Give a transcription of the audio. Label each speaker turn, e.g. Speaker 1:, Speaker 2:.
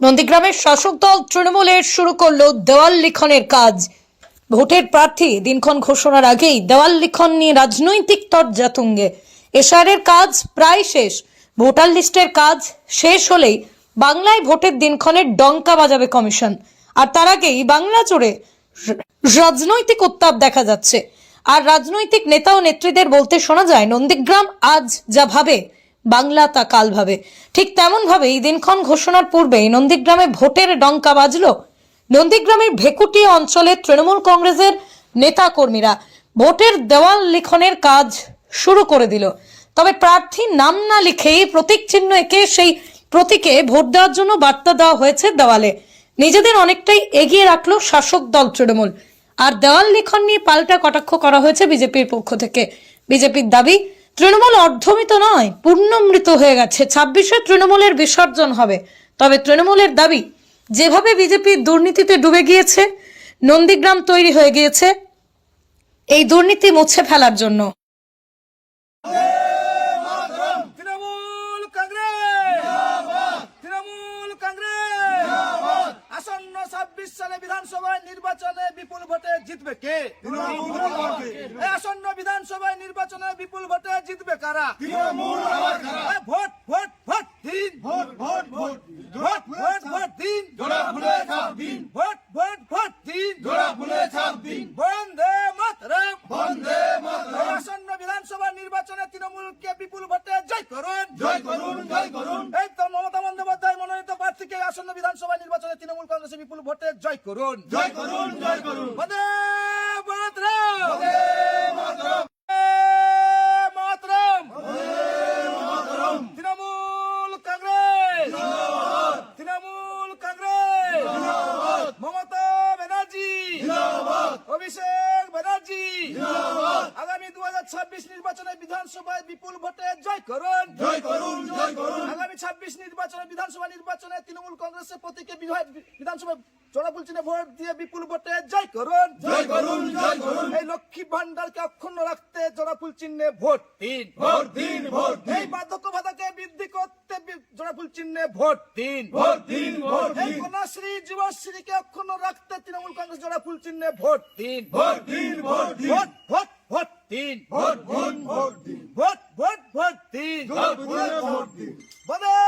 Speaker 1: নন্দীগ্রামের শাসক দল তৃণমূলের শুরু করল দেওয়াল লিখনের কাজ। ভোটের প্রার্থী দিনক্ষণ ঘোষণার আগেই দেওয়াল লিখন নিয়ে রাজনৈতিক তরজাতুঙ্গে। এশারের কাজ প্রায় শেষ। ভোটার লিস্টের কাজ শেষ হলেই বাংলায় ভোটের দিনক্ষণের ডঙ্কা বাজাবে কমিশন। আর তার আগেই বাংলা জুড়ে রাজনৈতিক উত্তাপ দেখা যাচ্ছে। আর রাজনৈতিক নেতা ও নেত্রীদের বলতে শোনা যায়, নন্দীগ্রাম আজ যা ভাবে বাংলা তা কাল ভাবে ঠিক তেমন ভাবেই দিনক্ষণ ঘোষণার পূর্বেই নন্দীগ্রামে ভোটের ডঙ্কা বাজলো। নন্দীগ্রামের ভেকুটি অঞ্চলে তৃণমূল কংগ্রেসের নেতা কর্মীরা ভোটের দেওয়াল লিখনের কাজ শুরু করে দিল। তবে প্রার্থী নাম না লিখেই প্রতীক চিহ্ন এঁকে সেই প্রতীকে ভোট দেওয়ার জন্য বার্তা দেওয়া হয়েছে দেওয়ালে। নিজেদের অনেকটাই এগিয়ে রাখল শাসক দল তৃণমূল। আর দেওয়াল লিখন নিয়ে পাল্টা কটাক্ষ করা হয়েছে বিজেপির পক্ষ থেকে। বিজেপির দাবি তৃণমূল অর্ধমিত নয়, পূর্ণমৃত হয়ে গেছে। ছাব্বিশে তৃণমূলের বিসর্জন হবে। তবে তৃণমূলের দাবি, যেভাবে বিজেপি দুর্নীতিতে ডুবে গিয়েছে, নন্দীগ্রাম তৈরি হয়ে গিয়েছে, এই দুর্নীতি মুছে ফেলার জন্য।
Speaker 2: ছাব্বিশ সালে বিধানসভায় নির্বাচনে ভোটে জিতবে কে? আসন্ন বিধানসভায় নির্বাচনে বিপুল ভোটে জিতবে কারা? Vote vote vote vote vote vote vote vote vote দিন ভোট ভোট ভোট দিন বন্দে মাতরম বন্দে মাতরম আসন্ন বিধানসভা তৃণমূলকে বিপুল ভট্টে জয় করুন। জয় করুন জয় করুন। এই তো মমতা বন্দ্যোপাধ্যায় মনোনীত প্রার্থীকে আসন্ন বিধানসভা নির্বাচনে তৃণমূল কংগ্রেসে বিপুল ভট্টে জয় করুন। জয় করুন জয় করুন। দু নির্বাচনে বিধানসভায় বিপুল ভোটে জয় করুন। জয় করুন জয় করুন। আগামী ছাব্বিশ নির্বাচনে বিধানসভা নির্বাচনে তৃণমূল কংগ্রেসের প্রতীকে বিধানসভা চড়াপুল চিহ্নে ভোট দিয়ে বিপুল ভোটে জয় করুন। জয় করুন জয় করুন। এই লক্ষ্মী ভান্ডারকে অক্ষুণ্ণ রাখতে জোড়াফুল চিহ্নে ভোট দিন। ভোট দিন ভোট এই বার্ধক্য ভাতাকে বৃদ্ধি করতে জোড়াফুল চিহ্নে ভোট দিন। ভোট দিন ভোট এই কন্যাশ্রী যুবশ্রীকে অক্ষুণ্ণ রাখতে তৃণমূল কংগ্রেস জোড়াফুল চিহ্নে ভোট দিন। ভোট দিন ভোট ভোট ভোট ভোট দিন ভোট ভোট ভোট দিন ভোট ভোট ভোট দিন ভোট ভোট ভোট দিন বন্দে মাতরম বন্দে